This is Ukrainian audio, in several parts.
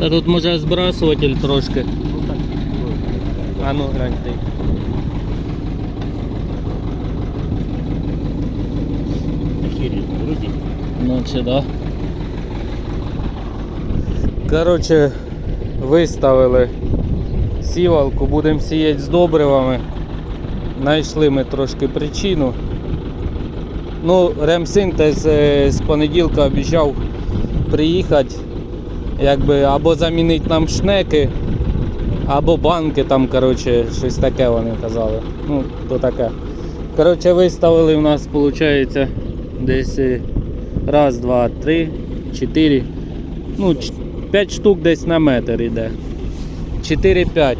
Та тут може збрасуватель трошки. Ну. А ну гляньте. Охеренно, вроде. Наче, да. Коротше, виставили сівалку, будемо сіяти з добривами. Знайшли ми трошки причину. Ну, ремсинтез е, з понеділка обіцяв приїхати, якби або замінити нам шнеки, або банки там, коротше, щось таке вони казали. Ну, то таке. Коротше, виставили у нас, виходить, десь е, раз, два, три, чотири. Ну, ч- п'ять штук десь на метр йде. 4-5.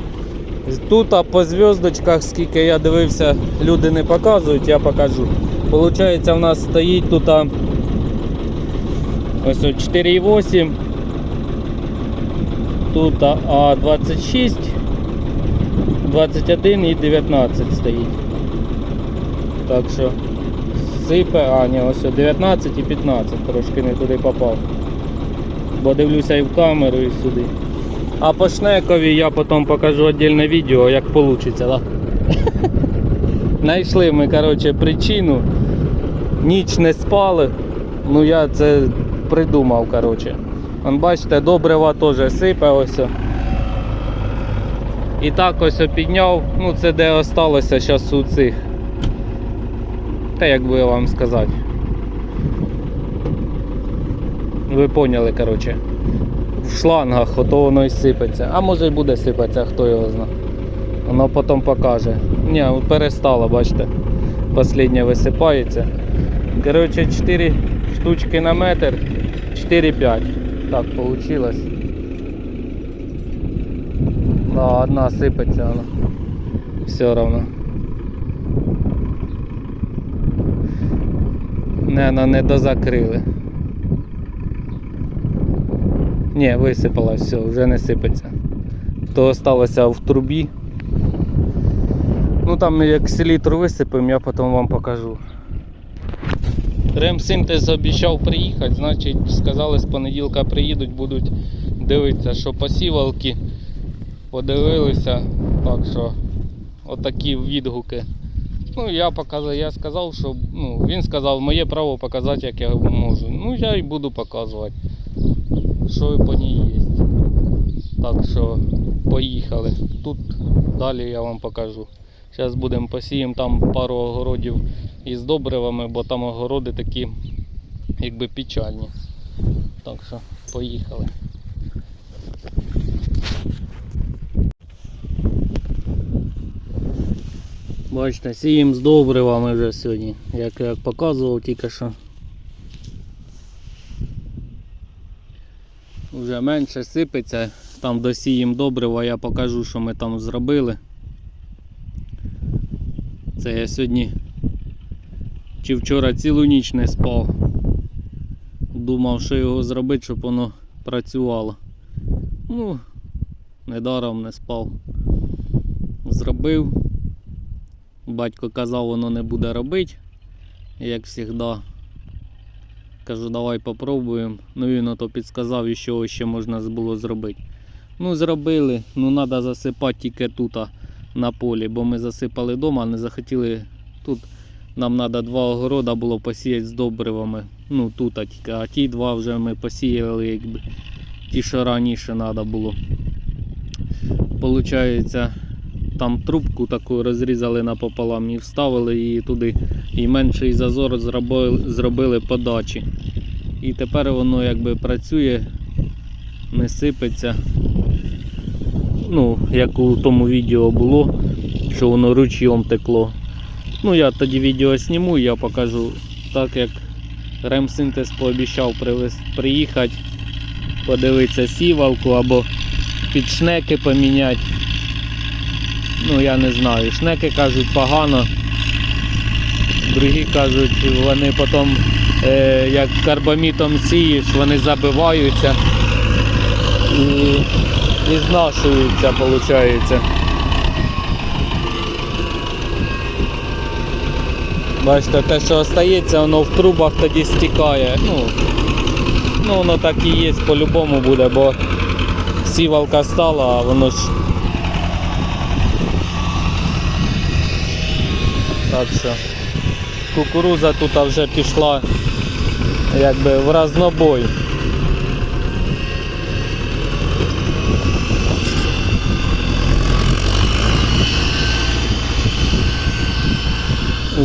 Тут а по зв'язочках, скільки я дивився, люди не показують, я покажу. Получається, у нас стоїть тут ось 4,8. Тут а, а 26, 21 і 19 стоїть. Так що сипе, а ні, ось 19 і 15, трошки не туди попав. Бо дивлюся і в камеру, і сюди. А по шнекові я потім покажу віддільне відео, як вийде, да? Знайшли ми, коротше, причину. Ніч не спали. Ну я це придумав, коротше. Вон бачите, добрива теж сипе ось. І так ось підняв. Ну це де осталося зараз у цих. Та як би вам сказати. Ви поняли, коротше. В шлангах, ото воно і сипеться. А може і буде сипатися, хто його знає. Воно потім покаже. Ні, перестало, бачите. Последнє висипається. Коротше, 4 штучки на метр, 4-5. Так вийшло. Да, одна сипеться вона. Все. Не, ну, не дозакрили. Ні, висипалось, все, вже не сипеться. То осталося в трубі. Ну там як селітру висипемо, я потім вам покажу. Ремсинтез обіцяв приїхати, значить сказали з понеділка приїдуть, будуть дивитися, що посівалки. Подивилися. Так що отакі відгуки. Ну я показав, я сказав, що ну, він сказав, моє право показати, як я можу. Ну я і буду показувати що і по ній є. Так що поїхали. Тут далі я вам покажу. Зараз будемо посіємо там пару огородів із добривами, бо там огороди такі якби печальні. Так що поїхали. Бачите, сіємо з добривами вже сьогодні, як я показував тільки що. Вже менше сипеться, там досіємо добрива, я покажу, що ми там зробили. Це я сьогодні чи вчора цілу ніч не спав. Думав, що його зробити, щоб воно працювало. Ну, недаром не спав. Зробив. Батько казав, воно не буде робити, як завжди. Кажу, давай попробуємо. Ну він ото підсказав, і що ще можна було зробити. Ну, зробили, ну треба засипати тільки тут на полі, бо ми засипали вдома, не захотіли тут. Нам треба два огорода було посіяти з добривами. Ну тут а ті два вже ми посіяли, якби ті, що раніше треба було. Получається, там трубку таку розрізали напополам і вставили її туди. І менший зазор зробили, зробили подачі. І тепер воно якби працює, не сипеться. Ну, як у тому відео було, що воно ручйом текло. Ну я тоді відео зніму, я покажу так як ремсинтез пообіцяв приїхати, подивитися сівалку або під шнеки поміняти. Ну я не знаю. Шнеки кажуть погано. Другі кажуть, вони потім е, як карбамітом сієш, вони забиваються і знашуються, виходить. Бачите, те, що остається, воно в трубах тоді стікає. Ну, ну воно так і є, по-любому буде, бо сівалка стала, а воно ж. Так що кукуруза тут вже пішла якби в разнобой.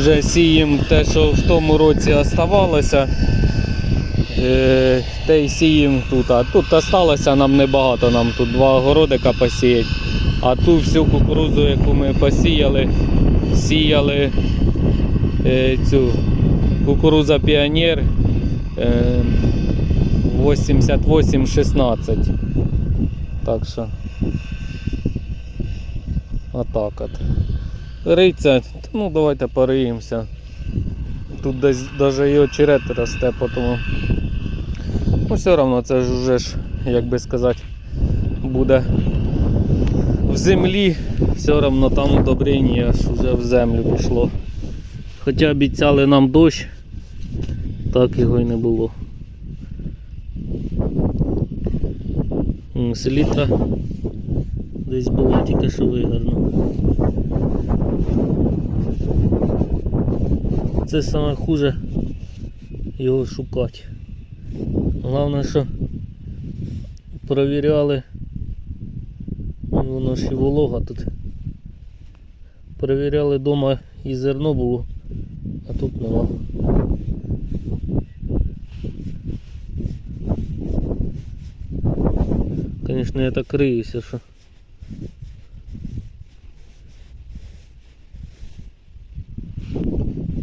Вже сіємо те, що в тому році оставалося. Е, те й сіємо тут. А тут осталося нам небагато, нам тут два огородика посіять. А ту всю кукурузу, яку ми посіяли, сіяли е, цю кукуруза Піонер е, 88-16. Так що. Отак от. Риться, ну давайте пориємося. Тут десь навіть і очерет росте, тому. Ну все одно це ж вже ж, як би сказати, буде в землі, все одно там удобрення аж вже в землю пішло. Хоча обіцяли нам дощ, так його й не було. Селітра десь була тільки що вигарно. Це саме хуже його шукати. Головне, що провіряли, ну, воно ж і волога тут. Перевіряли вдома і зерно було, а тут нема. Звісно, я так криюся, що.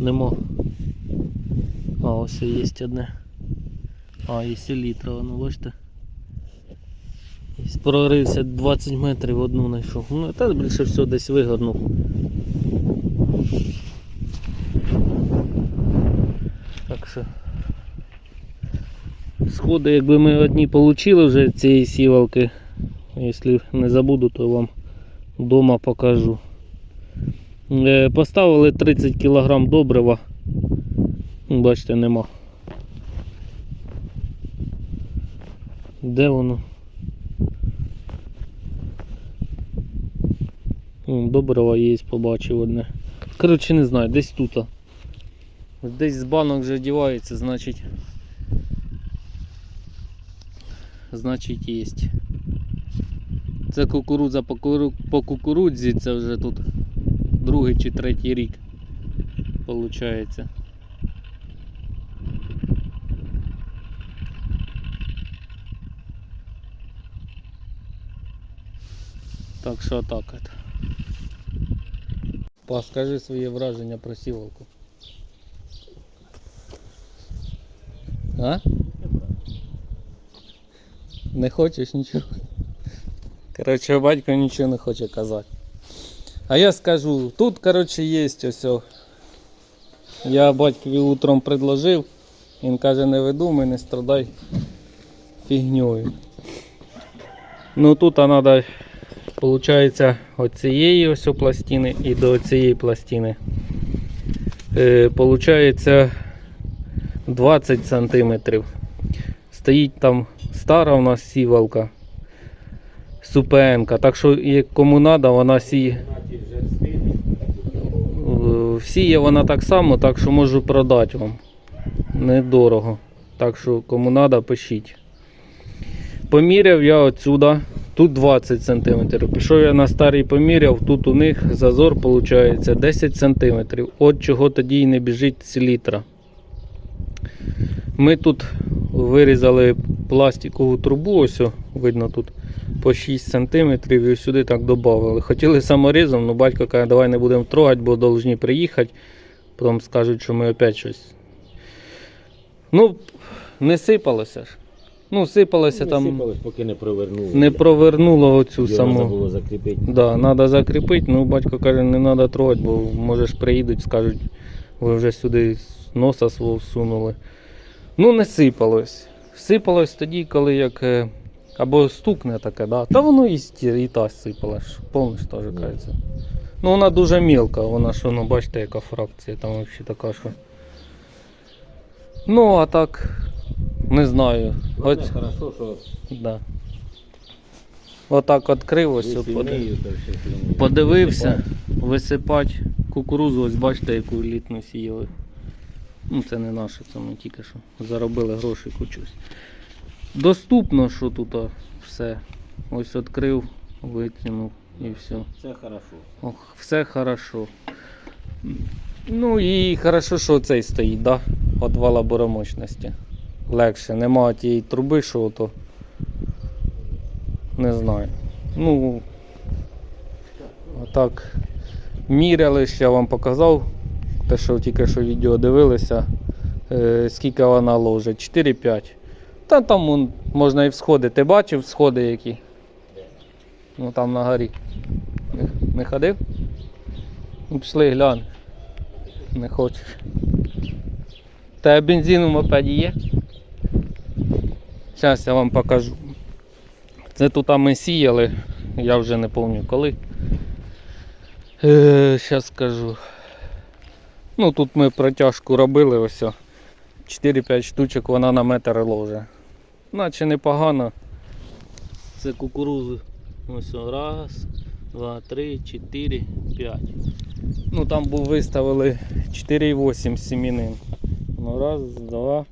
Нема. А, ось є одне. А, і селітра, воно бачите. Прорився 20 метрів одну знайшов. Ну, та більше всього десь вигорнув. Так що. Сходи, якби ми одні отримали вже цієї сівалки. Якщо не забуду, то вам вдома покажу. Е, Поставили 30 кг добрива. Бачите, нема. Де воно? Добрива є, побачив одне. Коротше, не знаю, десь тут. Десь з банок вже дівається, значить. Значить є. Це кукурудза по кукурудзі, це вже тут другий чи третій рік. Получається. Так що так от. Па, скажи своє враження про сівалку. А? Не хочеш нічого? Коротше, батько нічого не хоче казати. А я скажу, тут, коротше, є ось. Я батькові утром предложив. Він каже, не видумай, не страдай фігньою. Ну тут треба, виходить, от цієї ось пластини і до цієї пластини. Е, Получається 20 сантиметрів. Стоїть там стара у нас сівалка. Супенка. Так що кому треба, вона сіє. Е, Сіє вона так само, так що можу продати вам. Недорого. Так що кому треба, пишіть. Поміряв я отсюда. Тут 20 см. Пішов я на старий поміряв, тут у них зазор виходить 10 см. От чого тоді і не біжить селітра. Ми тут вирізали пластикову трубу, ось видно тут по 6 см і сюди так додали. Хотіли саморізом, але батько каже, давай не будемо трогати, бо повинні приїхати. Потім скажуть, що ми опять щось. Ну, не сипалося ж. Ну, сипалося там, Сипалось, поки не провернули. не провернуло оцю Його саму. треба було закріпити. Да, треба закріпити, ну батько каже, не треба трогати, бо може ж приїдуть, скажуть, ви вже сюди носа свого всунули. Ну не сипалось. Сипалось тоді, коли як. Або стукне таке, да. Та воно і, і та сипалась, повністю теж кажеться. Ну вона дуже мілка, вона що, ну бачите, яка фракція там взагалі така, що. Ну, а так, не знаю. От, От... Хорошо, що да. Отак відкрив, ось хрінь. подивився, висипати кукурузу, ось бачите, яку літну сіяли. Ну, це не наше, це ми тільки що заробили гроші кучусь. Доступно, що тут все. Ось відкрив, витягнув і все. Це хорошо. Ох, все хорошо. Ну і хорошо, що цей стоїть, да? От вала боромощності. Легше. Нема тієї труби, що ото. Не знаю. Ну. Отак. Міряли, я вам показав. Те, що тільки що відео дивилися. Е, скільки вона ложить? 4-5. Та там вон, можна і всходи. Ти бачив сходи які? Ну там на горі. Не, ходив? Ну, пішли глянь. Не хочеш. Та бензин у мопеді є? Зараз я вам покажу. Це тут ми сіяли, я вже не пам'ятаю коли. Е, скажу. Ну тут ми протяжку робили ось. о. 4-5 штучок вона на метр ложе. Наче непогано. Це кукурузи. Ось раз, два, три, чотири, п'ять. Ну там був виставили 4,8 сімінин. Ну раз, два,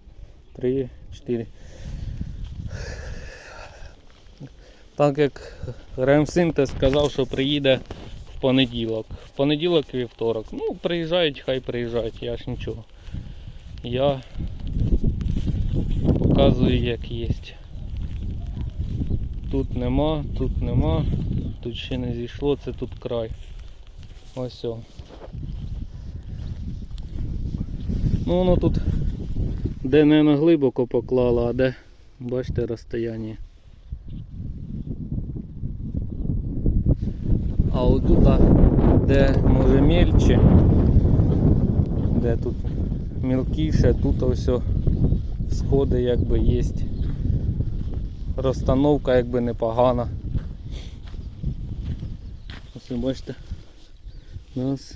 три, чотири. Так як Ремсинтез сказав, що приїде в понеділок. В понеділок і вівторок. Ну, приїжджають, хай приїжджають, я ж нічого. Я показую як є. Тут нема, тут нема, тут ще не зійшло, це тут край. Ось о. Ну воно тут де не на глибоко поклало, а де, бачите, розстояння. А отут, а, де може мельче, де тут мілкіше, тут ось сходи якби є. Розстановка якби непогана. Ось ви бачите. Раз.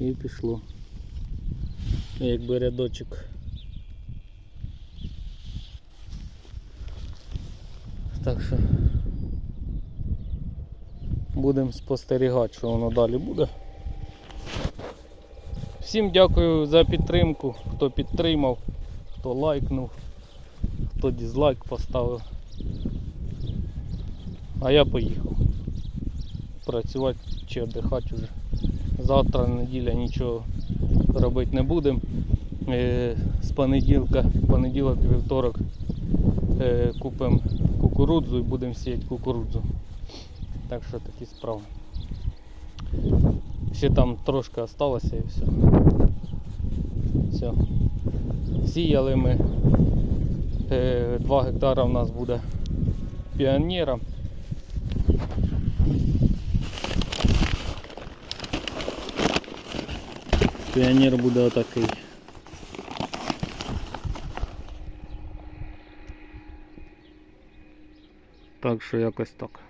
І пішло. Якби рядочок. Так що будемо спостерігати, що воно далі буде. Всім дякую за підтримку, хто підтримав, хто лайкнув, хто дізлайк поставив. А я поїхав працювати чи віддихати вже. Завтра неділя нічого робити не будемо. Е, З понеділка, понеділок, вівторок е, купимо кукурудзу і будемо сіяти кукурудзу. Так що такі справи. Ще там трошки осталося і все. Все. Сіяли ми 2 гектара у нас буде піонера. Піонер буде отакий. Так що якось так.